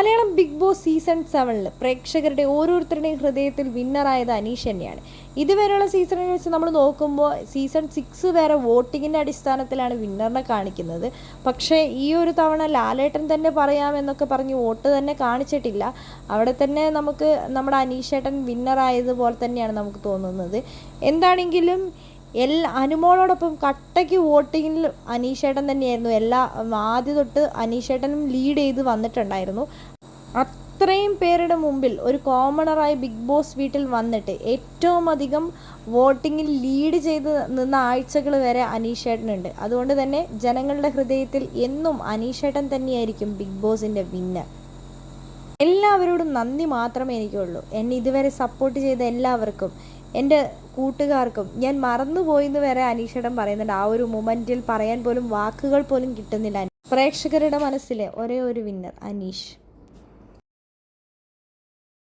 Malayalam big boss season സെവനിൽ പ്രേക്ഷകരുടെ ഓരോരുത്തരുടെയും ഹൃദയത്തിൽ വിന്നറായത് അനീഷ് തന്നെയാണ്. ഇതുവരെയുള്ള സീസണിൽ വെച്ച് നമ്മൾ നോക്കുമ്പോൾ സീസൺ സിക്സ് വരെ വോട്ടിങ്ങിന്റെ അടിസ്ഥാനത്തിലാണ് വിന്നറിനെ കാണിക്കുന്നത്. പക്ഷേ ഈ ഒരു തവണ ലാലേട്ടൻ തന്നെ പറയാമെന്നൊക്കെ പറഞ്ഞ് വോട്ട് തന്നെ കാണിച്ചിട്ടില്ല. അവിടെ തന്നെ നമുക്ക് നമ്മുടെ അനീഷേട്ടൻ വിന്നറായതുപോലെ തന്നെയാണ് നമുക്ക് തോന്നുന്നത്. എന്താണെങ്കിലും എല്ലാ അനുമോളോടൊപ്പം കട്ടയ്ക്ക് വോട്ടിങ്ങിൽ അനീഷേട്ടൻ തന്നെയായിരുന്നു. എല്ലാ ആദ്യ തൊട്ട് അനീഷേട്ടനും ലീഡ് ചെയ്ത് വന്നിട്ടുണ്ടായിരുന്നു. അത്രയും പേരുടെ മുമ്പിൽ ഒരു കോമണറായി ബിഗ് ബോസ് വീട്ടിൽ വന്നിട്ട് ഏറ്റവും അധികം വോട്ടിങ്ങിൽ ലീഡ് ചെയ്ത് നിന്ന ആഴ്ചകൾ വരെ അനീഷേട്ടനുണ്ട്. അതുകൊണ്ട് തന്നെ ജനങ്ങളുടെ ഹൃദയത്തിൽ എന്നും അനീഷേട്ടൻ തന്നെയായിരിക്കും ബിഗ് ബോസിന്റെ വിന്നർ എല്ലാവരോടും നന്ദി മാത്രമേ എനിക്കുള്ളൂ. എന്നെ ഇതുവരെ സപ്പോർട്ട് ചെയ്ത എല്ലാവർക്കും എന്റെ കൂട്ടുകാർക്കും ഞാൻ മറന്നുപോയെന്ന് വരെ അനീഷടം പറയുന്നുണ്ട്. ആ ഒരു മൊമെന്റിൽ പറയാൻ പോലും വാക്കുകൾ പോലും കിട്ടുന്നില്ല. പ്രേക്ഷകരുടെ മനസ്സിലെ ഒരേ ഒരു വിന്നർ അനീഷ്.